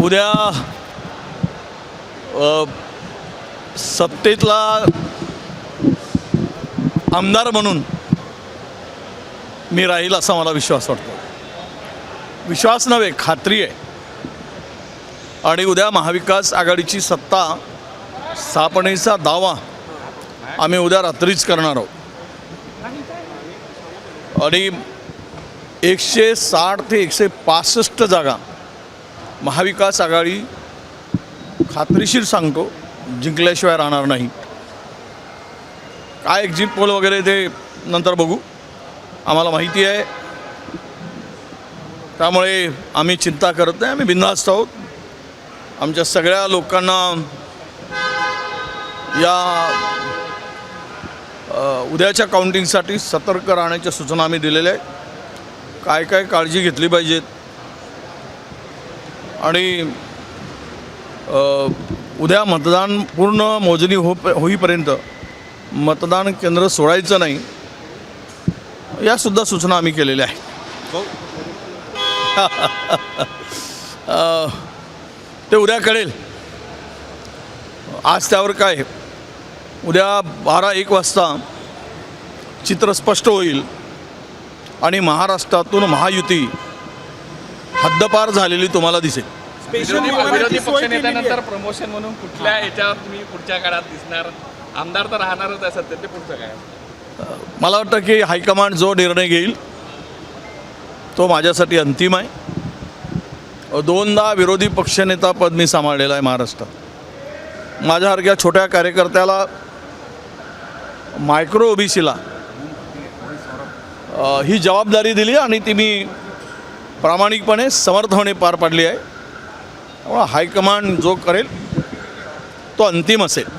उद्या सत्तेतला आमदार म्हणून मी राहील असा मला विश्वास वाटतो. विश्वास नव्हे खात्री आहे. आणि उद्या महाविकास आघाडीची सत्ता स्थापनेचा दावा आम्ही उद्या रात्रीच करणार आहोत. आणि एकशे साठ ते एकशे पासष्ट जागा महाविकास आघाडी खात्रीशीर सांगतो जिंकल्याशिवाय राहणार नाही. काय एक्झिट पोल वगैरे ते नंतर बघू. आम्हाला माहिती आहे. त्यामुळे आम्ही चिंता करत नाही आम्ही बिंदास्त आहोत. आमच्या सगळ्या लोकांना या उद्याच्या काउंटिंगसाठी सतर्क राहण्याच्या सूचना आम्ही दिलेल्या आहेत. काय काय काळजी घेतली पाहिजेत? आणि उद्या मतदान पूर्ण मोजणी हो होईपर्यंत मतदान केंद्र सोडायचं नाही यासुद्धा सूचना आम्ही केलेल्या आहेत. अ, ते उद्या कळेल. आज त्यावर काय उद्या बारा एक वाजता चित्र स्पष्ट होईल आणि महाराष्ट्रातून महायुती हद्दपार झालेली तुम्हाला दिसेल. विरोधी पक्षनेत्यानंतर प्रमोशन म्हणून कुठल्या याच्यावर तुम्ही पुढच्या काळात दिसणार? आमदार तर राहणारच आहे सध्या ते पुढचं काय? मला वाटतं की हायकमांड जो निर्णय घेईल तो माझ्यासाठी अंतिम आहे. दोनदा विरोधी पक्षनेता पद मी सांभाळलेलं आहे महाराष्ट्रात. माझ्यासारख्या छोट्या कार्यकर्त्याला मायक्रो ओबीसीला ही जबाबदारी दिली आणि ती मी प्रामाणिकपणे समर्थपणे पार पाडली आहे. त्यामुळं हायकमांड जो करेल तो अंतिम असेल.